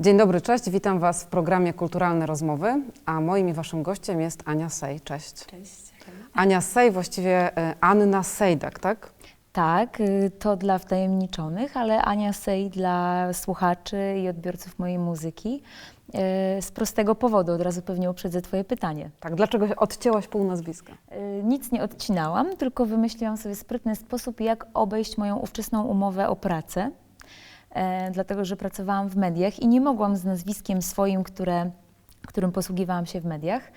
Dzień dobry, cześć. Witam Was w programie Kulturalne Rozmowy, a moim i Waszym gościem jest Ania Sej. Cześć. Cześć. Ania Sej, właściwie e, Anna Sejdak, tak? Tak, y, to dla wtajemniczonych, ale Ania Sej dla słuchaczy i odbiorców mojej muzyki. Y, Z prostego powodu, od razu pewnie uprzedzę Twoje pytanie. Tak, dlaczego odcięłaś pół nazwiska? Y, Nic nie odcinałam, tylko wymyśliłam sobie sprytny sposób, jak obejść moją ówczesną umowę o pracę, e, dlatego że pracowałam w mediach i nie mogłam z nazwiskiem swoim, które, którym posługiwałam się w mediach,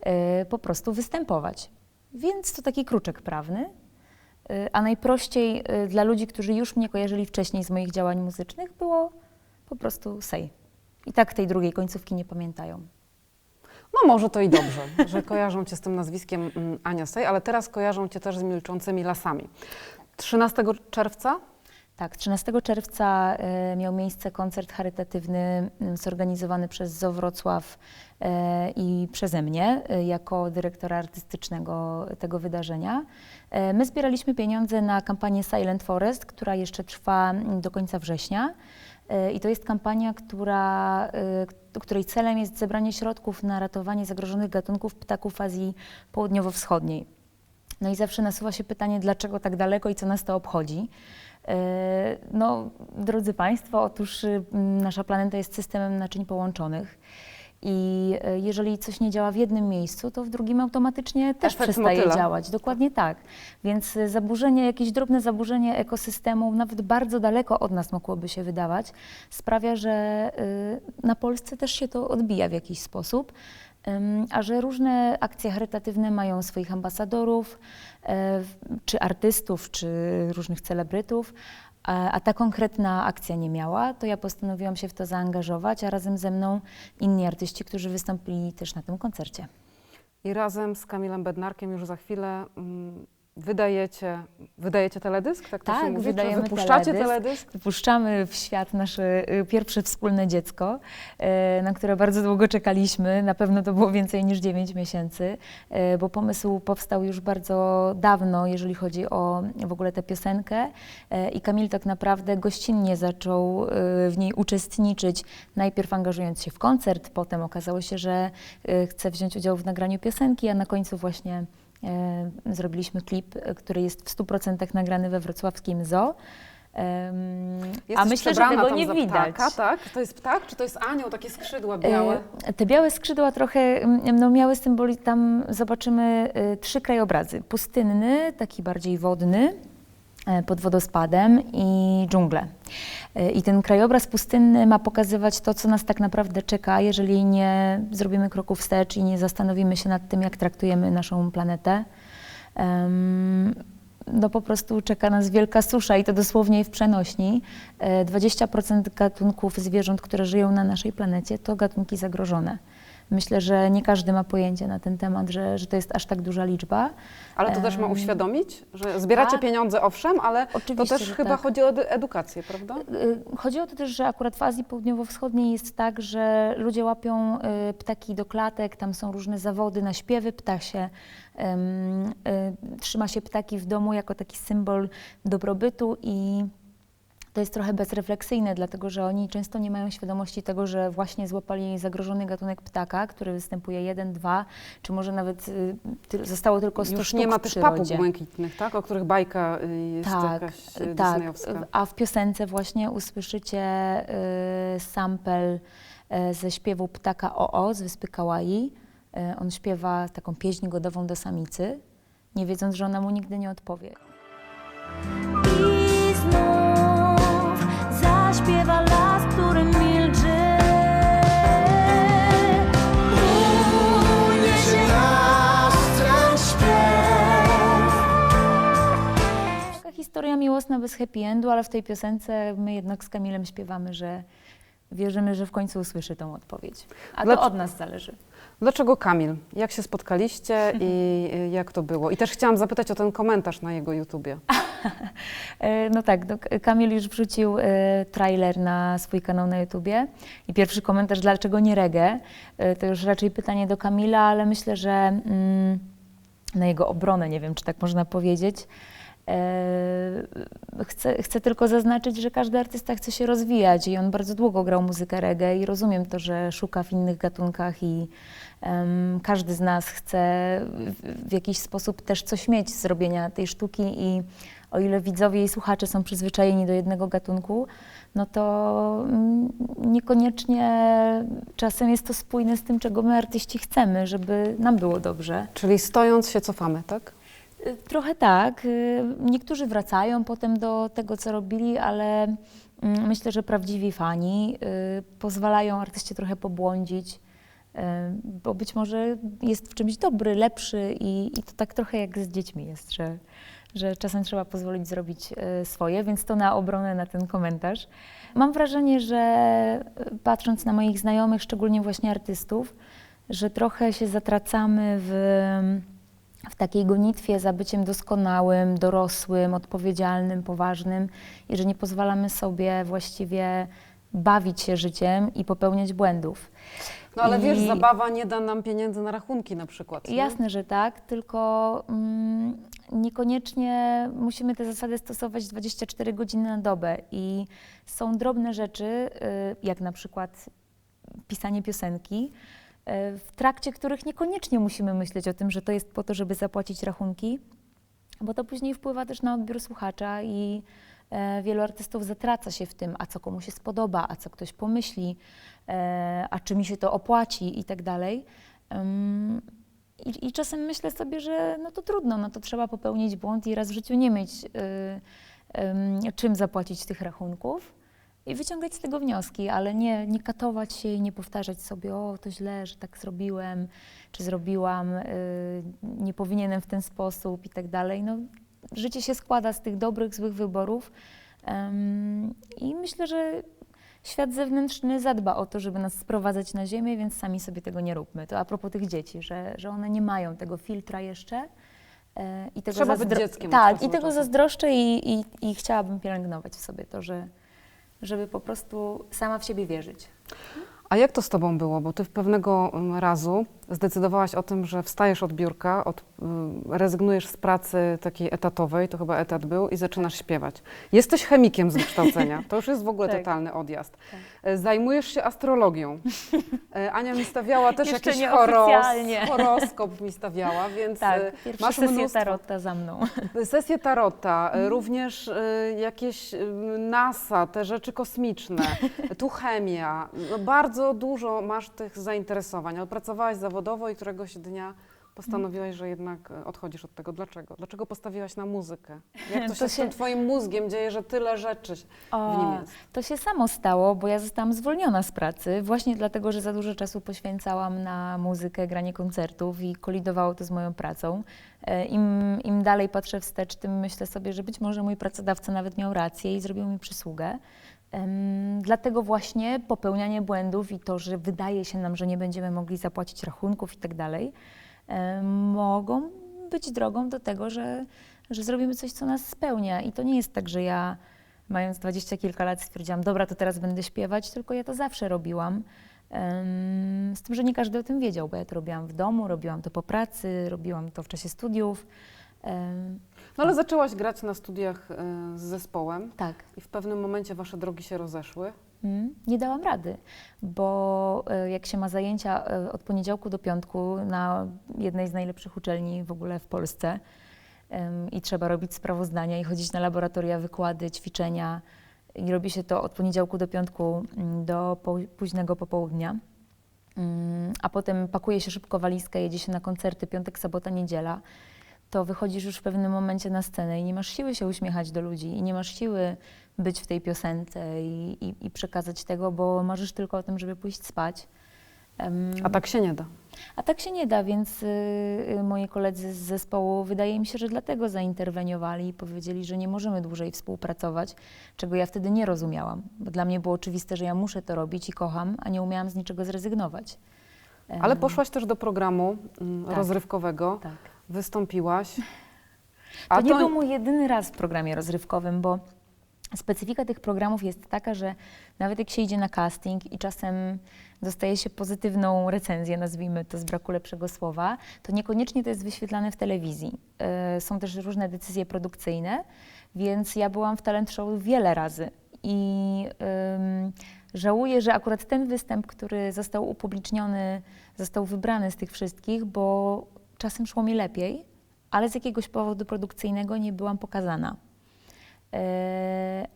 e, po prostu występować. Więc to taki kruczek prawny. Y, A najprościej dla ludzi, którzy już mnie kojarzyli wcześniej z moich działań muzycznych, było po prostu Sej. I tak tej drugiej końcówki nie pamiętają. No może to i dobrze, że kojarzą Cię z tym nazwiskiem mm, Ania Sej, ale teraz kojarzą Cię też z Milczącymi Lasami. 13 czerwca Tak, 13 czerwca y, miał miejsce koncert charytatywny y, zorganizowany przez ZO Wrocław y, i przeze mnie jako dyrektora artystycznego tego wydarzenia. My zbieraliśmy pieniądze na kampanię Silent Forest, która jeszcze trwa mm, do końca września. I to jest kampania, która, której celem jest zebranie środków na ratowanie zagrożonych gatunków ptaków Azji Południowo-Wschodniej. No i zawsze nasuwa się pytanie, dlaczego tak daleko i co nas to obchodzi. E, No, drodzy Państwo, otóż y, nasza planeta jest systemem naczyń połączonych. I e, jeżeli coś nie działa w jednym miejscu, to w drugim automatycznie też Efekt przestaje motyla. działać. Dokładnie tak. Więc zaburzenie, jakieś drobne zaburzenie ekosystemu, nawet bardzo daleko od nas mogłoby się wydawać, sprawia, że y, na Polsce też się to odbija w jakiś sposób. A że różne akcje charytatywne mają swoich ambasadorów, e, czy artystów, czy różnych celebrytów, a, a ta konkretna akcja nie miała, to ja postanowiłam się w to zaangażować, a razem ze mną inni artyści, którzy wystąpili też na tym koncercie. i razem z Kamilem Bednarkiem już za chwilę mm, wydajecie, wydajecie teledysk, tak to się Tak, mówi? Wydajemy wypuszczacie teledysk. teledysk? Wypuszczamy w świat nasze y, pierwsze wspólne dziecko, e, na które bardzo długo czekaliśmy. Na pewno to było więcej niż 9 miesięcy, e, bo pomysł powstał już bardzo dawno, jeżeli chodzi o w ogóle tę piosenkę. E, I Kamil tak naprawdę gościnnie zaczął e, w niej uczestniczyć, najpierw angażując się w koncert, potem okazało się, że e, chce wziąć udział w nagraniu piosenki, a na końcu właśnie zrobiliśmy klip, e, który jest w 100% nagrany we wrocławskim zoo. A Jesteś myślę, że tego nie widać. Ptaka, tak? To jest ptak, czy to jest anioł, takie skrzydła białe? E, Te białe skrzydła trochę mm, no, miały symboli, tam zobaczymy e, trzy krajobrazy. Pustynny, taki bardziej wodny, e, pod wodospadem i dżunglę. E, I ten krajobraz pustynny ma pokazywać to, co nas tak naprawdę czeka, jeżeli nie zrobimy kroku wstecz i nie zastanowimy się nad tym, jak traktujemy naszą planetę. Em, no po prostu czeka nas wielka susza i to dosłownie w przenośni. E, 20% gatunków zwierząt, które żyją na naszej planecie, to gatunki zagrożone. Myślę, że nie każdy ma pojęcie na ten temat, że, że to jest aż tak duża liczba. Ale to też ma uświadomić, że zbieracie tak. pieniądze, owszem, ale to też chyba tak. chodzi o edukację, prawda? Y, Chodzi o to też, że akurat w Azji Południowo-Wschodniej jest tak, że ludzie łapią y, ptaki do klatek, tam są różne zawody na śpiewy ptasie. Y, Trzyma się ptaki w domu jako taki symbol dobrobytu i to jest trochę bezrefleksyjne, dlatego że oni często nie mają świadomości tego, że właśnie złapali zagrożony gatunek ptaka, który występuje jeden, dwa, czy może nawet y, ty, zostało tylko 100 Już sztuk nie ma tych papug błękitnych, tak? O których bajka y, jest Tak, jakaś y, tak. A w piosence właśnie usłyszycie y, sample y, ze śpiewu ptaka OO z wyspy Kauai. Y, on śpiewa taką pieśń godową do samicy, nie wiedząc, że ona mu nigdy nie odpowie. Miłosna bez happy endu, ale w tej piosence my jednak z Kamilem śpiewamy, że wierzymy, że w końcu usłyszy tą odpowiedź. A Dlaczego- to od nas zależy. Dlaczego Kamil? Jak się spotkaliście i jak to było? I też chciałam zapytać o ten komentarz na jego YouTubie. E, No tak, no, Kamil już wrzucił e, trailer na swój kanał na YouTubie i pierwszy komentarz, dlaczego nie reggae? E, to już raczej pytanie do Kamila, ale myślę, że mm, na jego obronę, nie wiem, czy tak można powiedzieć, Chcę, chcę tylko zaznaczyć, że każdy artysta chce się rozwijać i on bardzo długo grał muzykę reggae i rozumiem to, że szuka w innych gatunkach i em, każdy z nas chce w, w jakiś sposób też coś mieć z robienia tej sztuki i o ile widzowie i słuchacze są przyzwyczajeni do jednego gatunku, no to mm, niekoniecznie czasem jest to spójne z tym, czego my artyści chcemy, żeby nam było dobrze. Czyli stojąc się cofamy, tak? Trochę tak. Y, Niektórzy wracają potem do tego, co robili, ale mm, myślę, że prawdziwi fani y, pozwalają artyście trochę pobłądzić, y, bo być może jest w czymś dobry, lepszy i, i to tak trochę jak z dziećmi jest, że, że czasem trzeba pozwolić zrobić swoje, więc to na obronę na ten komentarz. Mam wrażenie, że patrząc na moich znajomych, szczególnie właśnie artystów, że trochę się zatracamy w w takiej gonitwie za byciem doskonałym, dorosłym, odpowiedzialnym, poważnym i że nie pozwalamy sobie właściwie bawić się życiem i popełniać błędów. No ale I- wiesz, zabawa nie da nam pieniędzy na rachunki na przykład. nie? Jasne, że tak, tylko mm, niekoniecznie musimy te zasady stosować 24 godziny na dobę i są drobne rzeczy, y, jak na przykład pisanie piosenki, w trakcie których niekoniecznie musimy myśleć o tym, że to jest po to, żeby zapłacić rachunki, bo to później wpływa też na odbiór słuchacza i e, wielu artystów zatraca się w tym, a co komu się spodoba, a co ktoś pomyśli, e, a czy mi się to opłaci i tak dalej. I, I czasem myślę sobie, że no to trudno, no to trzeba popełnić błąd i raz w życiu nie mieć y, ym, czym zapłacić tych rachunków i wyciągać z tego wnioski, ale nie, nie katować się i nie powtarzać sobie, o to źle, że tak zrobiłem, czy zrobiłam, y, nie powinienem w ten sposób i tak dalej. No, życie się składa z tych dobrych, złych wyborów ym, i myślę, że świat zewnętrzny zadba o to, żeby nas sprowadzać na ziemię, więc sami sobie tego nie róbmy. To a propos tych dzieci, że, że one nie mają tego filtra jeszcze. e, I tego Trzeba być dzieckiem Tak, i tego czasu. zazdroszczę i, i, i chciałabym pielęgnować w sobie to, że, żeby po prostu sama w siebie wierzyć. A jak to z tobą było? Bo ty pewnego mm, razu zdecydowałaś o tym, że wstajesz od biurka, od, mm, rezygnujesz z pracy takiej etatowej, to chyba etat był, i zaczynasz śpiewać. Jesteś chemikiem z wykształcenia, to już jest w ogóle Tak. totalny odjazd. E, Zajmujesz się astrologią. E, Ania mi stawiała też Jeszcze jakiś horos, horoskop mi stawiała, więc Tak, e, masz sesja mnóstwo. tarota za mną. Sesje tarota, e, również jakieś NASA, te rzeczy kosmiczne, tu chemia. No bardzo dużo masz tych zainteresowań, ale pracowałaś zawodowo i któregoś dnia postanowiłaś, że jednak e, odchodzisz od tego. Dlaczego? Dlaczego postawiłaś na muzykę? Jak to To się, z tym się- twoim mózgiem dzieje, że tyle rzeczy w nim jest? To się samo stało, bo ja zostałam zwolniona z pracy właśnie dlatego, że za dużo czasu poświęcałam na muzykę, granie koncertów i kolidowało to z moją pracą. E, Im, Im dalej patrzę wstecz, tym myślę sobie, że być może mój pracodawca nawet miał rację i zrobił mi przysługę. Dlatego właśnie popełnianie błędów i to, że wydaje się nam, że nie będziemy mogli zapłacić rachunków i tak dalej, mogą być drogą do tego, że, że zrobimy coś, co nas spełnia. I to nie jest tak, że ja mając dwadzieścia kilka lat stwierdziłam, dobra, to teraz będę śpiewać, tylko ja to zawsze robiłam. Z tym, że nie każdy o tym wiedział, bo ja to robiłam w domu, robiłam to po pracy, robiłam to w czasie studiów. No ale zaczęłaś grać na studiach e, z zespołem Tak. i w pewnym momencie wasze drogi się rozeszły. Mm, Nie dałam rady, bo e, jak się ma zajęcia e, od poniedziałku do piątku na jednej z najlepszych uczelni w ogóle w Polsce i trzeba robić sprawozdania i chodzić na laboratoria, wykłady, ćwiczenia i robi się to od poniedziałku do piątku mm, do po, późnego popołudnia, a potem pakuje się szybko walizkę, jedzie się na koncerty piątek, sobota, niedziela, to wychodzisz już w pewnym momencie na scenę i nie masz siły się uśmiechać do ludzi i nie masz siły być w tej piosence i, i, i przekazać tego, bo marzysz tylko o tym, żeby pójść spać. Em, A tak się nie da. a tak się nie da, więc y, y, moi koledzy z zespołu wydaje mi się, że dlatego zainterweniowali i powiedzieli, że nie możemy dłużej współpracować, czego ja wtedy nie rozumiałam, bo dla mnie było oczywiste, że ja muszę to robić i kocham, a nie umiałam z niczego zrezygnować. Ale poszłaś też do programu mm, tak. rozrywkowego, Tak. Wystąpiłaś. To nie był mój jedyny raz w programie rozrywkowym, bo specyfika tych programów jest taka, że nawet jak się idzie na casting i czasem dostaje się pozytywną recenzję, nazwijmy to z braku lepszego słowa, to niekoniecznie to jest wyświetlane w telewizji. E, Są też różne decyzje produkcyjne, więc ja byłam w talent show wiele razy i ym, żałuję, że akurat ten występ, który został upubliczniony, został wybrany z tych wszystkich, bo czasem szło mi lepiej, ale z jakiegoś powodu produkcyjnego nie byłam pokazana. E,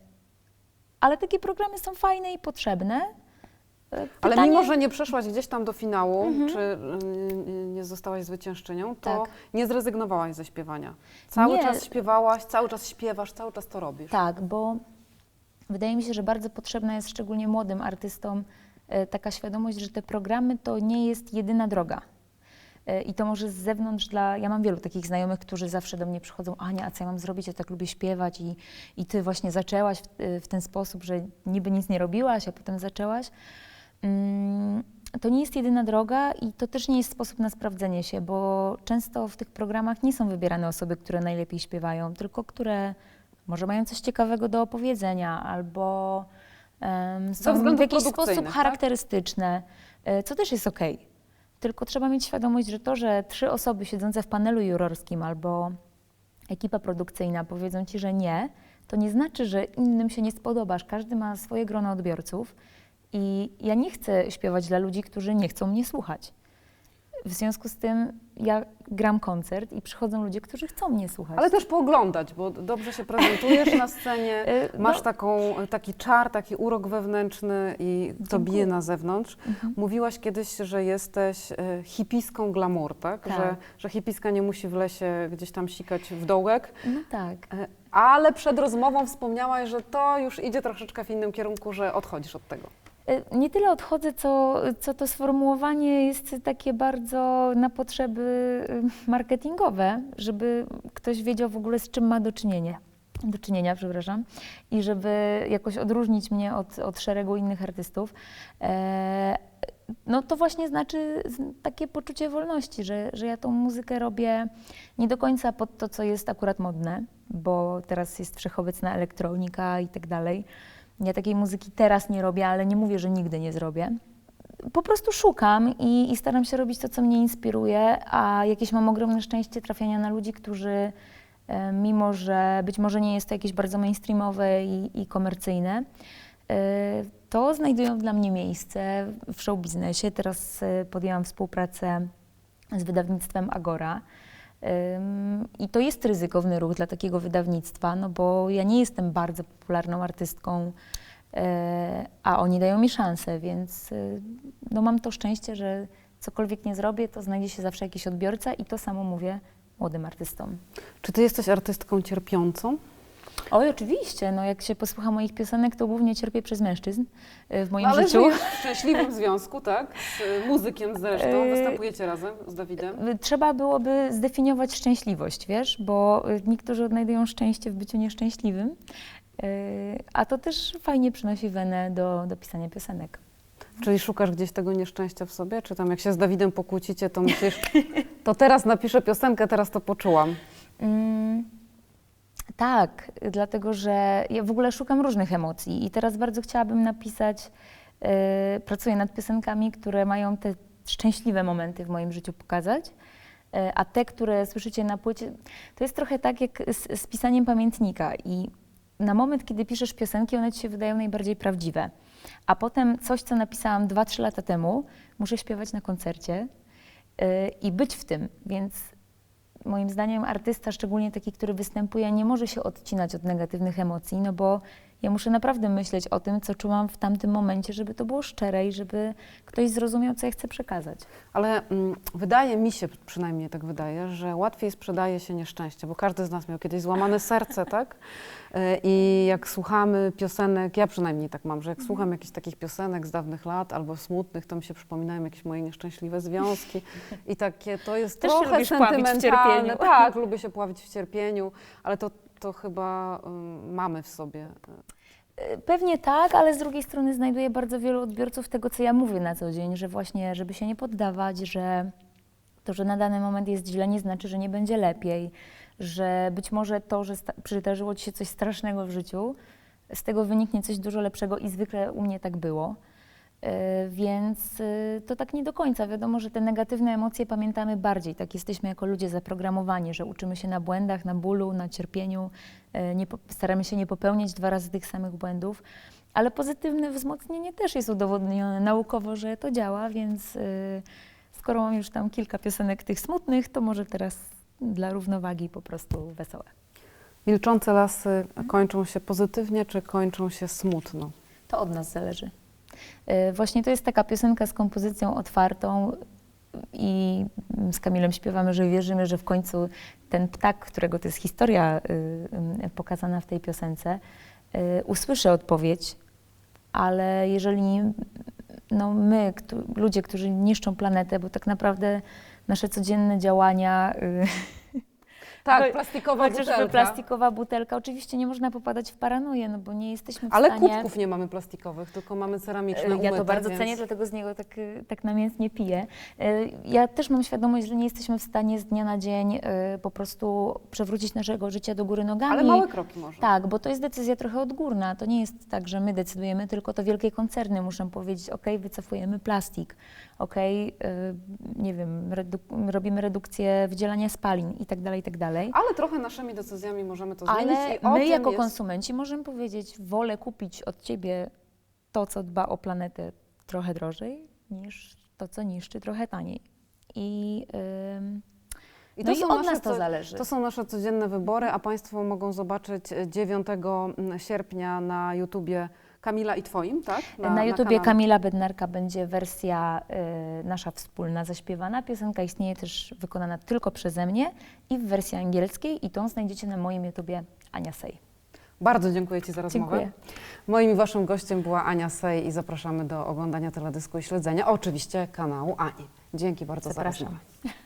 ale takie programy są fajne i potrzebne. E, Ale pytanie- Mhm. mimo, że nie przeszłaś gdzieś tam do finału, czy y, nie zostałaś zwyciężczynią, to Tak. nie zrezygnowałaś ze śpiewania. Cały Nie. czas śpiewałaś, cały czas śpiewasz, cały czas to robisz. Tak, bo wydaje mi się, że bardzo potrzebna jest szczególnie młodym artystom e, taka świadomość, że te programy to nie jest jedyna droga. I to może z zewnątrz dla. Ja mam wielu takich znajomych, którzy zawsze do mnie przychodzą, Ania, a co ja mam zrobić? Ja tak lubię śpiewać i, i ty właśnie zaczęłaś w, w ten sposób, że niby nic nie robiłaś, a potem zaczęłaś. Mm, To nie jest jedyna droga i to też nie jest sposób na sprawdzenie się, bo często w tych programach nie są wybierane osoby, które najlepiej śpiewają, tylko które może mają coś ciekawego do opowiedzenia albo Ze są w jakiś sposób tak? charakterystyczne, e, co też jest okej. Tylko trzeba mieć świadomość, że to, że trzy osoby siedzące w panelu jurorskim albo ekipa produkcyjna powiedzą ci, że nie, to nie znaczy, że innym się nie spodobasz. Każdy ma swoje grono odbiorców i ja nie chcę śpiewać dla ludzi, którzy nie chcą mnie słuchać. W związku z tym ja gram koncert i przychodzą ludzie, którzy chcą mnie słuchać. Ale też pooglądać, bo dobrze się prezentujesz na scenie, Y, masz no. taką, taki czar, taki urok wewnętrzny i to Dziękuję. bije na zewnątrz. Mhm. Mówiłaś kiedyś, że jesteś e, hipiską glamour, tak? Tak. Że, że hipiska nie musi w lesie gdzieś tam sikać w dołek. No tak. E, Ale przed rozmową wspomniałaś, że to już idzie troszeczkę w innym kierunku, że odchodzisz od tego. Y, Nie tyle odchodzę, co, co to sformułowanie jest takie bardzo na potrzeby y, marketingowe, żeby ktoś wiedział w ogóle z czym ma do czynienia. Do czynienia, przepraszam, i żeby jakoś odróżnić mnie od, od szeregu innych artystów. E, no to właśnie znaczy takie poczucie wolności, że, że ja tą muzykę robię nie do końca pod to, co jest akurat modne, bo teraz jest wszechobecna elektronika i tak dalej. Ja takiej muzyki teraz nie robię, ale nie mówię, że nigdy nie zrobię. Po prostu szukam i, i staram się robić to, co mnie inspiruje, a jakieś mam ogromne szczęście trafiania na ludzi, którzy, e, mimo że być może nie jest to jakieś bardzo mainstreamowe i, i komercyjne, e, to znajdują dla mnie miejsce w show biznesie. Teraz e, podjęłam współpracę z wydawnictwem Agora. I to jest ryzykowny ruch dla takiego wydawnictwa, no bo ja nie jestem bardzo popularną artystką, e, a oni dają mi szansę, więc y, no mam to szczęście, że cokolwiek nie zrobię, to znajdzie się zawsze jakiś odbiorca i to samo mówię młodym artystom. Czy ty jesteś artystką cierpiącą? Oj, oczywiście, no jak się posłucha moich piosenek, to głównie cierpię przez mężczyzn y, w moim Ale życiu. żyjesz w szczęśliwym związku, tak? Z y, muzykiem zresztą. Yy, Występujecie razem z Dawidem. Y, Trzeba byłoby zdefiniować szczęśliwość, wiesz, bo y, niektórzy odnajdują szczęście w byciu nieszczęśliwym, y, a to też fajnie przynosi wenę do, do pisania piosenek. Czyli szukasz gdzieś tego nieszczęścia w sobie? Czy tam jak się z Dawidem pokłócicie, to myślisz, to teraz napiszę piosenkę, teraz to poczułam. Mm, tak, dlatego że ja w ogóle szukam różnych emocji i teraz bardzo chciałabym napisać, y, pracuję nad piosenkami, które mają te szczęśliwe momenty w moim życiu pokazać, y, a te, które słyszycie na płycie, to jest trochę tak jak z, z pisaniem pamiętnika i na moment, kiedy piszesz piosenki, one ci się wydają najbardziej prawdziwe, a potem coś, co napisałam 2-3 lata temu, muszę śpiewać na koncercie y, i być w tym, więc moim zdaniem artysta, szczególnie taki, który występuje, nie może się odcinać od negatywnych emocji, no bo ja muszę naprawdę myśleć o tym, co czułam w tamtym momencie, żeby to było szczere i żeby ktoś zrozumiał, co ja chcę przekazać. Ale mm, wydaje mi się, przynajmniej tak wydaje, że łatwiej sprzedaje się nieszczęście, bo każdy z nas miał kiedyś złamane serce, tak? Y, I jak słuchamy piosenek, ja przynajmniej tak mam, że jak słucham jakichś takich piosenek z dawnych lat albo smutnych, to mi się przypominają jakieś moje nieszczęśliwe związki i takie to jest Też trochę sentymentalne. cierpieniu. Tak, lubię się pławić w cierpieniu, ale to, to chyba ym, mamy w sobie. Y, Pewnie tak, ale z drugiej strony znajduję bardzo wielu odbiorców tego, co ja mówię na co dzień, że właśnie, żeby się nie poddawać, że to, że na dany moment jest źle, nie znaczy, że nie będzie lepiej, że być może to, że przydarzyło ci się coś strasznego w życiu, z tego wyniknie coś dużo lepszego i zwykle u mnie tak było. E, Więc e, to tak nie do końca. Wiadomo, że te negatywne emocje pamiętamy bardziej. Tak jesteśmy jako ludzie zaprogramowani, że uczymy się na błędach, na bólu, na cierpieniu. e, Nie, staramy się nie popełniać dwa razy tych samych błędów. Ale pozytywne wzmocnienie też jest udowodnione naukowo, że to działa, więc skoro mam już tam kilka piosenek tych smutnych, to może teraz dla równowagi po prostu wesołe. Milczące lasy kończą się pozytywnie, czy kończą się smutno? To od nas zależy. E, Właśnie to jest taka piosenka z kompozycją otwartą i z Kamilem śpiewamy, że wierzymy, że w końcu ten ptak, którego to jest historia y, y, pokazana w tej piosence, y, usłyszy odpowiedź, ale jeżeli no my, ludzie, którzy niszczą planetę, bo tak naprawdę nasze codzienne działania y, Tak, plastikowa Chociażby butelka. plastikowa butelka. Oczywiście nie można popadać w paranoję, no bo nie jesteśmy w Ale stanie... kubków nie mamy plastikowych, tylko mamy ceramiczne E, Ja umyte, to bardzo więc... cenię, dlatego z niego tak, y, tak namiętnie piję. E, Ja też mam świadomość, że nie jesteśmy w stanie z dnia na dzień y, po prostu przewrócić naszego życia do góry nogami. Ale małe kroki może. Tak, bo to jest decyzja trochę odgórna. To nie jest tak, że my decydujemy, tylko to wielkie koncerny muszą powiedzieć, ok, wycofujemy plastik, ok, nie wiem, redu- robimy redukcję wydzielania spalin i tak dalej, i tak dalej. Ale trochę naszymi decyzjami możemy to zmienić Ale i o my jako jest... konsumenci możemy powiedzieć, wolę kupić od Ciebie to, co dba o planetę trochę drożej, niż to, co niszczy trochę taniej. I, ym, I no i od nas to zależy. To są nasze codzienne wybory, a Państwo mogą zobaczyć 9 sierpnia na YouTubie Kamila i Twoim, tak? na, YouTubie kanale. Kamila Bednarka będzie wersja y, nasza wspólna zaśpiewana. Piosenka istnieje też wykonana tylko przeze mnie i w wersji angielskiej i tą znajdziecie na moim YouTubie Ania Sej. Bardzo dziękuję Ci za rozmowę. Dziękuję. Moim i Waszym gościem była Ania Sej i zapraszamy do oglądania teledysku i śledzenia, oczywiście kanału Ani. Dzięki bardzo Zapraszam. za rozmowę.